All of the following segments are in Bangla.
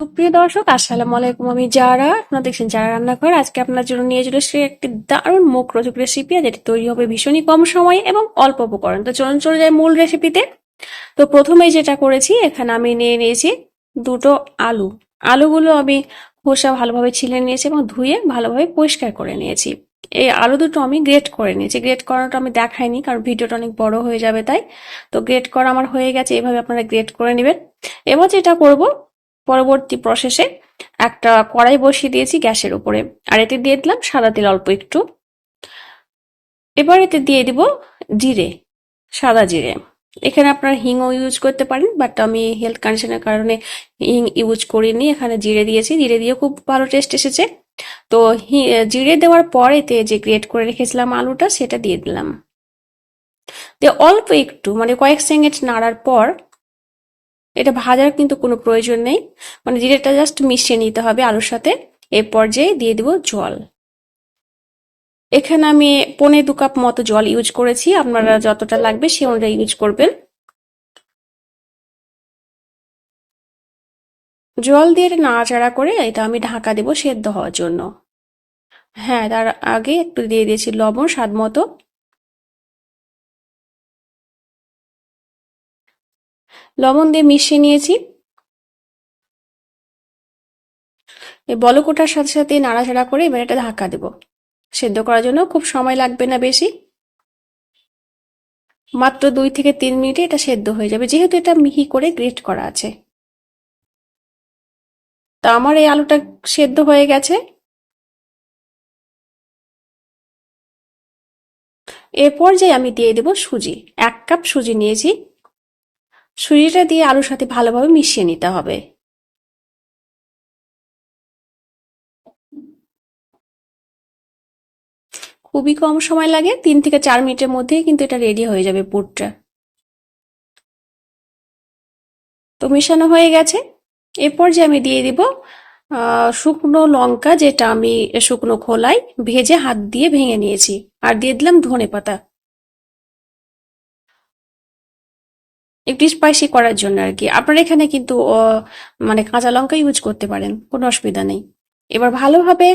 সুপ্রিয় দর্শক, আসসালামু আলাইকুম। আমি যারা আপনারা দেখছেন যারা রান্নাঘর। আজকে আপনার জন্য নিয়ে চলে এসেছি একটি দারুণ মুখরোচক রেসিপি যেটি তৈরি হবে ভীষণই কম সময়ে এবং অল্প উপকরণ। তো চলুন, চলে যায় মূল রেসিপিতে তো। প্রথমেই যেটা করেছি, এখানে আমি নিয়ে নিয়েছি দুটো আলু। আলুগুলো আমি খোসা ভালোভাবে ছিলে নিয়েছি এবং ধুয়ে ভালোভাবে পরিষ্কার করে নিয়েছি। এই আলু দুটো আমি গ্রেট করে নিয়েছি। গ্রেট করাটা আমি দেখাইনি, কারণ ভিডিওটা অনেক বড় হয়ে যাবে তাই। তো গ্রেট করা আমার হয়ে গেছে, এভাবে আপনারা গ্রেট করে নেবেন। এবার যেটা করব পরবর্তী প্রসেসে একটা কড়াই বসিয়ে দিয়েছি গ্যাসের উপরে। আর এতে দিয়ে দিলাম সাদা তেল অল্প একটু। এবার এতে দিয়ে দিব জিরে, সাদা জিরে। এখানে আপনারা হিংও ইউজ করতে পারেন বাট আমি হেলথ কন্ডিশনের কারণে হিং ইউজ করিনি। এখানে জিরে দিয়েছি। জিরে দিয়ে খুব ভালো টেস্ট এসেছে। তো জিরে দেওয়ার পর এতে যে গ্রেট করে রেখেছিলাম আলুটা, সেটা দিয়ে দিলাম। দিয়ে অল্প একটু মানে কয়েক সেকেন্ড নাড়ার পর এটা ভাজার কিন্তু কোনো প্রয়োজন নেই। মানে জিরেটা জাস্ট মিশিয়ে নিতে হবে আলুর সাথে। এ পর্যায়ে দিয়ে দিব জল। এখানে আমি পনে দু কাপ মতো জল ইউজ করেছি। আপনারা যতটা লাগবে সে অনুযায়ী ইউজ করবেন। জল দিয়ে নাড়াচাড়া করে এটা আমি ঢাকা দেব সেদ্ধ হওয়ার জন্য। হ্যাঁ তার আগে একটু দিয়ে দিয়েছি লবণ স্বাদ মতো। লবণ দিয়ে মিশিয়ে নিয়েছি। এই বলকোটার সাথে সাথে নাড়াচাড়া করে এবার এটা ঢাকা দেব। সেদ্ধ করার জন্য খুব সময় লাগবে না বেশি। মাত্র দুই থেকে তিন মিনিটে এটা সেদ্ধ হয়ে যাবে। যেহেতু এটা মিহি করে গ্রেট করা আছে। তা আমার এই আলুটা সেদ্ধ হয়ে গেছে। এরপর যে আমি দিয়ে দেব সুজি। এক কাপ সুজি নিয়েছি। সুজিটা দিয়ে আলুর সাথে ভালোভাবে মিশিয়ে নিতে হবে। খুবই কম সময় লাগে, তিন থেকে চার মিনিটের মধ্যেই কিন্তু এটা রেডি হয়ে যাবে পুরটা। তো মেশানো হয়ে গেছে। এরপর যে আমি দিয়ে দিব শুকনো লঙ্কা, যেটা আমি শুকনো খোলাই ভেজে হাত দিয়ে ভেঙে নিয়েছি। আর দিয়ে দিলাম ধনে পাতা একটু স্পাইসি করার জন্য আর কি আপনারা এখানে কিন্তু মানে কাঁচা লঙ্কা ইউজ করতে পারেন, কোনো অসুবিধা নেই। এবার ভালোভাবে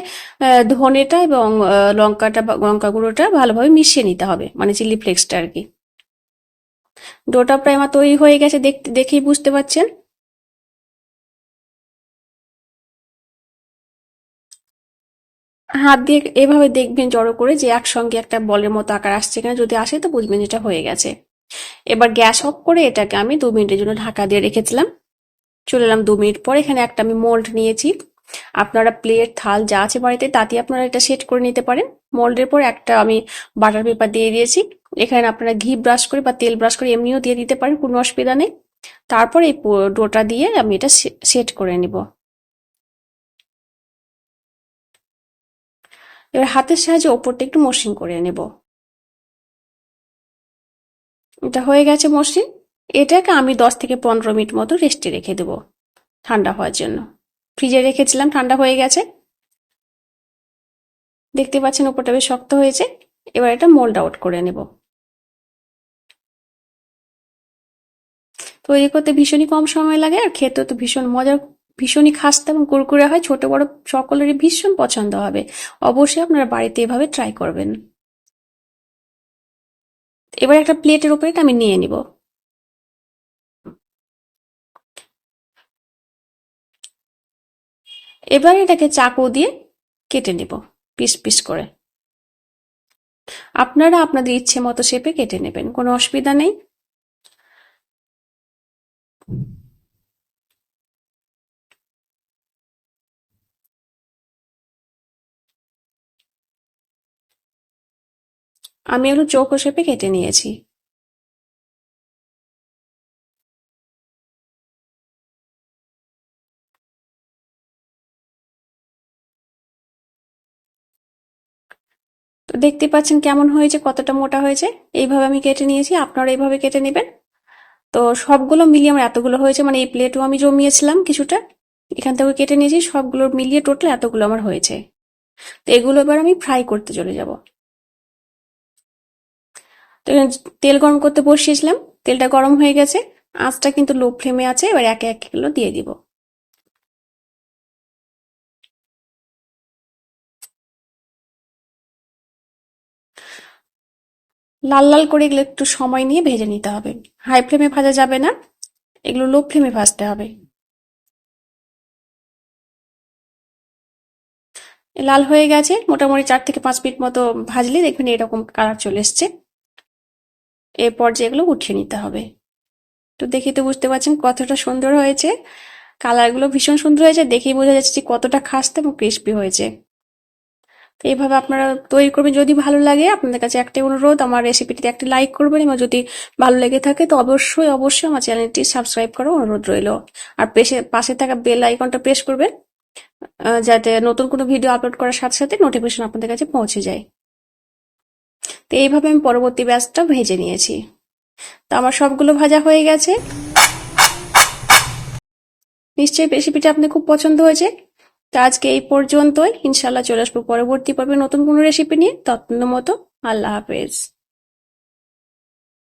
ধনেটা এবং লঙ্কাটা লঙ্কা গুঁড়োটা ভালোভাবে মিশিয়ে নিতে হবে মানে চিলি ফ্লেক্সটা আর কি ডোটা প্রায় আমার তৈরি হয়ে গেছে দেখতে দেখেই বুঝতে পারছেন? হাত দিয়ে এভাবে দেখবেন জড়ো করে যে একসঙ্গে একটা বলের মতো আকার আসছে কিনা, যদি আসে তো বুঝবেন যেটা হয়ে গেছে। এবার গ্যাস অফ করে এটাকে আমি দু মিনিটের জন্য ঢাকা দিয়ে রেখেছিলাম। চলে এলাম দু মিনিট পর, এখানে একটা আমি মোল্ড নিয়েছি। আপনারা প্লেট থাল, যা আছে বাড়িতে তাতে আপনারা এটা সেট করে নিতে পারেন। মোল্ডের পর একটা আমি বাটার পেপার দিয়ে দিয়েছি। এখানে আপনারা ঘি ব্রাশ করে বা তেল ব্রাশ করে এমনিও দিয়ে দিতে পারেন, কোনো অসুবিধা নেই। তারপর এই ডোটা দিয়ে আমি এটা সেট করে নিব। এবার হাতের সাহায্যে ওপরটা একটু মসৃণ করে নেব। এটা হয়ে গেছে মসৃণ। এটাকে আমি দশ থেকে পনেরো মিনিট মতো রেস্টে রেখে দেবো ঠান্ডা হওয়ার জন্য। ফ্রিজে রেখেছিলাম, ঠান্ডা হয়ে গেছে। দেখতে পাচ্ছেন উপরটা বেশ শক্ত হয়েছে। এবার এটা মোল্ড আউট করে নেব। তৈরি করতে ভীষণই কম সময় লাগে আর খেতে তো ভীষণ মজার, ভীষণই খাস্তা এবং কুরকুরে হয়। ছোট বড় সকলেরই ভীষণ পছন্দ হবে। অবশ্যই আপনারা বাড়িতে এভাবে ট্রাই করবেন। এবার একটা প্লেটের উপরে এটা আমি নিয়ে নিব। এবার এটাকে চাকু দিয়ে কেটে নেব পিস পিস করে। আপনারা আপনাদের ইচ্ছে মতো শেপে কেটে নেবেন, কোনো অসুবিধা নেই। আমি হলো চৌকো শেপে কেটে নিয়েছি। তো দেখতে পাচ্ছেন কেমন হয়েছে, কতটা মোটা হয়েছে? এইভাবে আমি কেটে নিয়েছি, আপনারা এইভাবে কেটে নেবেন। তো সবগুলো মিলিয়ে আমার এতগুলো হয়েছে মানে এই প্লেটও আমি জমিয়েছিলাম কিছুটা। এখান থেকে কেটে নিয়েছি, সবগুলো মিলিয়ে টোটাল এতগুলো আমার হয়েছে। তো এগুলো এবার আমি ফ্রাই করতে চলে যাব। তো তেল গরম করতে বসিয়েছিলাম, তেলটা গরম হয়ে গেছে। আঁচটা কিন্তু লো ফ্লেমে আছে, এবার একে একেগুলো দিয়ে দিব। লাল লাল করে এগুলো একটু সময় নিয়ে ভেজে নিতে হবে। হাই ফ্লেমে ভাজা যাবে না, এগুলো লো ফ্লেমে ভাজতে হবে। লাল হয়ে গেছে, মোটামুটি চার থেকে পাঁচ মিনিট মতো ভাজলে দেখবেন এরকম কালার চলে এসছে। এরপর যেগুলো উঠিয়ে নিতে হবে। তো দেখে তো বুঝতে পারছেন কতটা সুন্দর হয়েছে। কালারগুলো ভীষণ সুন্দর হয়েছে। দেখেই বোঝা যাচ্ছে যে কতটা খাস্তে এবং ক্রিস্পি হয়েছে। তো এইভাবে আপনারা তৈরি করবেন। যদি ভালো লাগে আপনাদের কাছে একটাই অনুরোধ, আমার রেসিপিটিতে একটি লাইক করবেন এবং যদি ভালো লেগে থাকে তো অবশ্যই অবশ্যই আমার চ্যানেলটি সাবস্ক্রাইব করার অনুরোধ রইল। আর পেশে, পাশে থাকা বেল আইকনটা প্রেস করবেন যাতে নতুন কোনো ভিডিও আপলোড করার সাথে সাথে নোটিফিকেশন আপনাদের কাছে পৌঁছে যায়। তো এইভাবে আমি পরবর্তী ব্যাচটা ভেজে নিয়েছি। তো আমার সবগুলো ভাজা হয়ে গেছে। নিশ্চয়ই রেসিপিটা আপনি খুব পছন্দ হয়েছে। তো আজকে এই পর্যন্তই। ইনশাল্লাহ চলে আসব পরবর্তী পর্বে নতুন কোনো রেসিপি নিয়ে। তত্ন মতো আল্লাহ হাফেজ।